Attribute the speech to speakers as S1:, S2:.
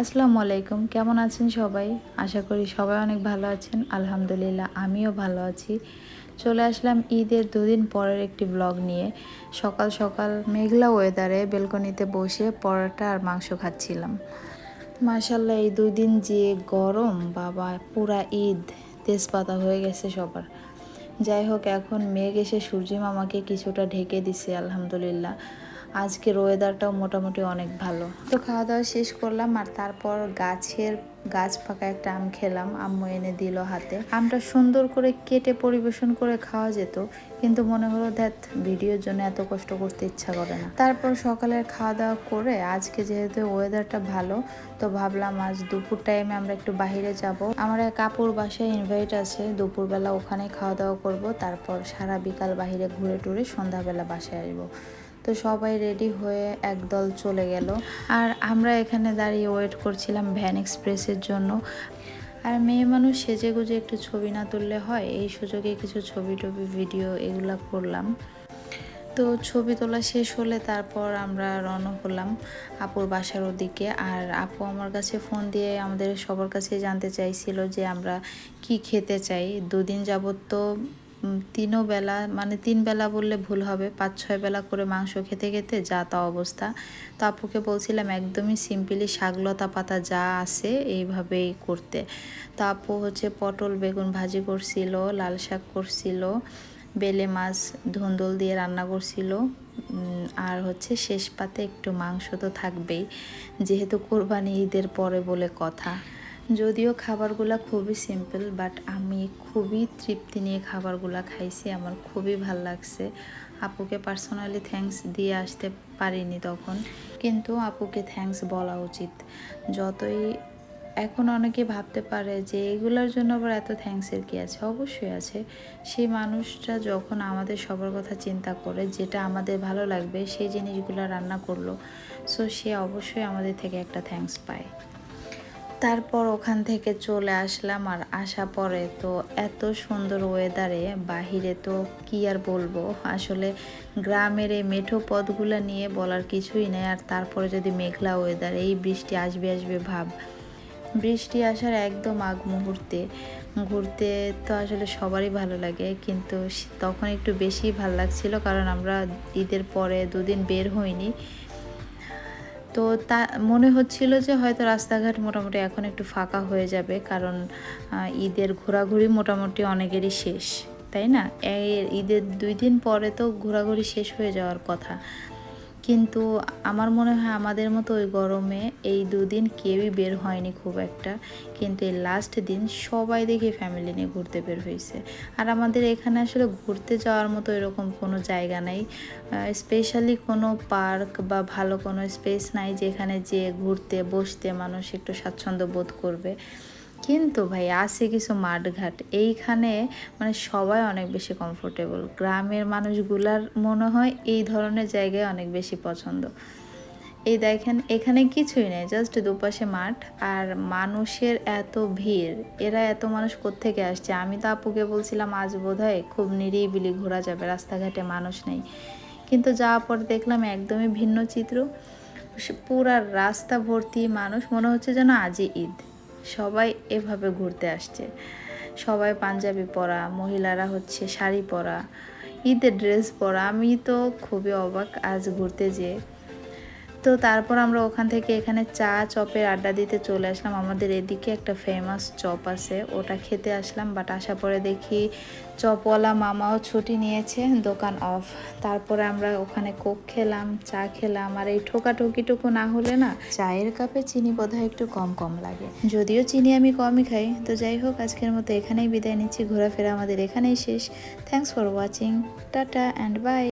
S1: আসসালামু আলাইকুম, কেমন আছেন সবাই? আশা করি সবাই অনেক ভালো আছেন। আলহামদুলিল্লাহ, আমিও ভালো আছি। চলে আসলাম ঈদের দুদিন পরের একটি ব্লগ নিয়ে। সকাল সকাল মেঘলা ওয়েদারে বেলকনিতে বসে পরোটা আর মাংস খাচ্ছিলাম। মাশাল্লাহ এই দুই দিন যে গরম, বাবা, পুরা ঈদ, তেজপাতা হয়ে গেছে সবার। যাই হোক, এখন মেঘ এসে সূর্যি মামাকে কিছুটা ঢেকে দিছে, আলহামদুলিল্লাহ। আজকের ওয়েদারটাও মোটামুটি অনেক ভালো। তো খাওয়া দাওয়া শেষ করলাম, আর তারপর গাছের গাছ পাকা একটা আম খেলাম। আম্মু এনে দিল হাতে। আমটা সুন্দর করে কেটে পরিবেশন করে খাওয়া যেত, কিন্তু মনে হলো দেখ ভিডিওর জন্য এত কষ্ট করতে ইচ্ছা করে না। তারপর সকালের খাওয়া দাওয়া করে আজকে যেহেতু ওয়েদারটা ভালো, তো ভাবলাম আজ দুপুর টাইমে আমরা একটু বাহিরে যাব। আমার এক কাপড় বাসায় ইনভাইট আছে, দুপুরবেলা ওখানে খাওয়া দাওয়া করব। তারপর সারা বিকাল বাহিরে ঘুরে টুরে সন্ধ্যাবেলা বাসায় আসব। তো সবাই রেডি হয়ে একদল চলে গেল। আর আমরা এখানে দাঁড়িয়ে ওয়েট করছিলাম ভ্যান এক্সপ্রেসের জন্য। আর মেয়ে মানুষ সেজে গুজে একটু ছবি না তুললে হয়, এই সুযোগে কিছু ছবি টবি ভিডিও এগুলা করলাম। তো ছবি তোলা শেষ হলে তারপর আমরা রওনা হলাম আপুর বাসার ওদিকে। আর আপু আমার কাছে ফোন দিয়ে আমাদের সবার কাছে জানতে চাইছিল যে আমরা কি খেতে চাই। দুদিন যাবত তো তিনও বেলা মানে তিন বেলা বললে ভুল হবে। পাঁচ, ছয় বেলা করে মাংস খেতে খেতে যা তা অবস্থা। তো আপুকে বলছিলাম একদমই সিম্পলি শাকলতা পাতা যা আছে এইভাবেই করতে। তো আপু হচ্ছে পটল, বেগুন ভাজি করছিল, লাল শাক করছিল, বেলে মাছ, ধুন্দল দিয়ে রান্না করছিল। আর হচ্ছে শেষ পাতে একটু মাংস তো থাকবেই, যেহেতু কোরবানি ঈদের পরে বলে কথা। যদিও খাবারগুলো খুবই সিম্পল বাট আমি খুবই তৃপ্তি নিয়ে খাবারগুলো খাইছি। আমার খুবই ভালো লাগছে। আপুকে পার্সোনালি থ্যাঙ্কস দিয়ে আসতে পারিনি তখন। কিন্তু আপুকে থ্যাঙ্কস বলা উচিত। যতই, এখন অনেকে ভাবতে পারে যে এগুলোর জন্য আবার এত থ্যাঙ্কসের কী আছে? অবশ্যই আছে। সেই মানুষটা যখন আমাদের সবার কথা চিন্তা করে যেটা আমাদের ভালো লাগবে, সেই জিনিসগুলো রান্না করল। সো সে অবশ্যই আমাদের থেকে একটা থ্যাঙ্কস পায়। তারপর ওখান থেকে চলে আসলাম আর আসা পরে তো এত সুন্দর ওয়েদারে বাহিরে তো কি আর বলব? আসলে গ্রামের এই মেঠো পথগুলো নিয়ে বলার কিছুই নেই আর তারপরে যদি মেঘলা ওয়েদার এই বৃষ্টি আসবে আসবে ভাব। বৃষ্টি আসার একদম আগ মুহূর্তে। ঘুরতে তো আসলে সবারই ভালো লাগে কিন্তু তখন একটু বেশি ভালো লাগছিল কারণ আমরা ঈদের পরে দুদিন বের হইনি। তো তা, মনে হচ্ছিল যে হয়তো রাস্তাঘাট মোটামুটি এখন একটু ফাঁকা হয়ে যাবে, কারণ ঈদের ঘোরাঘুরি মোটামুটি অনেকেরই শেষ, তাই না? ঈদের দুই দিন পরে তো ঘোরাঘুরি শেষ হয়ে যাওয়ার কথা। কিন্তু আমার মনে হয় আমাদের মতো ওই গরমে এই দুদিন কেউই বের হয়নি খুব একটা। কিন্তু এই লাস্ট দিন সবাই দেখে ফ্যামিলি নিয়ে ঘুরতে বের হয়েছে আর আমাদের এখানে আসলে ঘুরতে যাওয়ার মতো এরকম কোনো জায়গা নাই। স্পেশালি কোনো পার্ক বা ভালো কোনো স্পেস নাই যেখানে যে ঘুরতে, বসতে মানুষ একটু স্বাচ্ছন্দ্য বোধ করবে। কিন্তু ভাই আছে কিছু মাঠঘাট। এইখানে মানে সবাই অনেক বেশি কমফোর্টেবল গ্রামের মানুষগুলার মনে হয় এই ধরনের জায়গায় অনেক বেশি পছন্দ। এই দেখেন, এখানে কিছুই নেই জাস্ট দুপাশে মাঠ। আর মানুষের এত ভিড়, এরা এত মানুষ কোত্থেকে আসছে? আমি তো আপুকে বলছিলাম, আজ বোধ খুব নিরিবিলি ঘোরা যাবে, রাস্তাঘাটে মানুষ নেই। কিন্তু যাওয়ার পর দেখলাম একদমই ভিন্ন চিত্র। পুরা রাস্তা ভর্তি মানুষ, মনে হচ্ছে যেন আজই ঈদ। সবাই এভাবে ঘুরতে আসছে। সবাই পাঞ্জাবি পরা, মহিলারা হচ্ছে শাড়ি পরা, ঈদের ড্রেস পরা। আমি তো খুবই অবাক আজ ঘুরতে যেয়ে। তো তারপর আমরা ওখান থেকে এখানে চা চপের আড্ডা দিতে চলে আসলাম। আমাদের এদিকে একটা ফেমাস চপ আছে, ওটা খেতে আসলাম। বাট আসা পরে দেখি চপওয়ালা মামাও ছুটি নিয়েছে দোকান অফ তারপরে আমরা ওখানে কোক খেলাম, চা খেলাম। আর এই ঠোকাঠুকিটুকু না হলে না চায়ের কাপে চিনি বোধহয় একটু কম কম লাগে। যদিও চিনি আমি কমই খাই। তো যাই হোক, আজকের মতো এখানেই বিদায় নিচ্ছি। ঘোরাফেরা আমাদের এখানেই শেষ। Thanks for watching tata and bye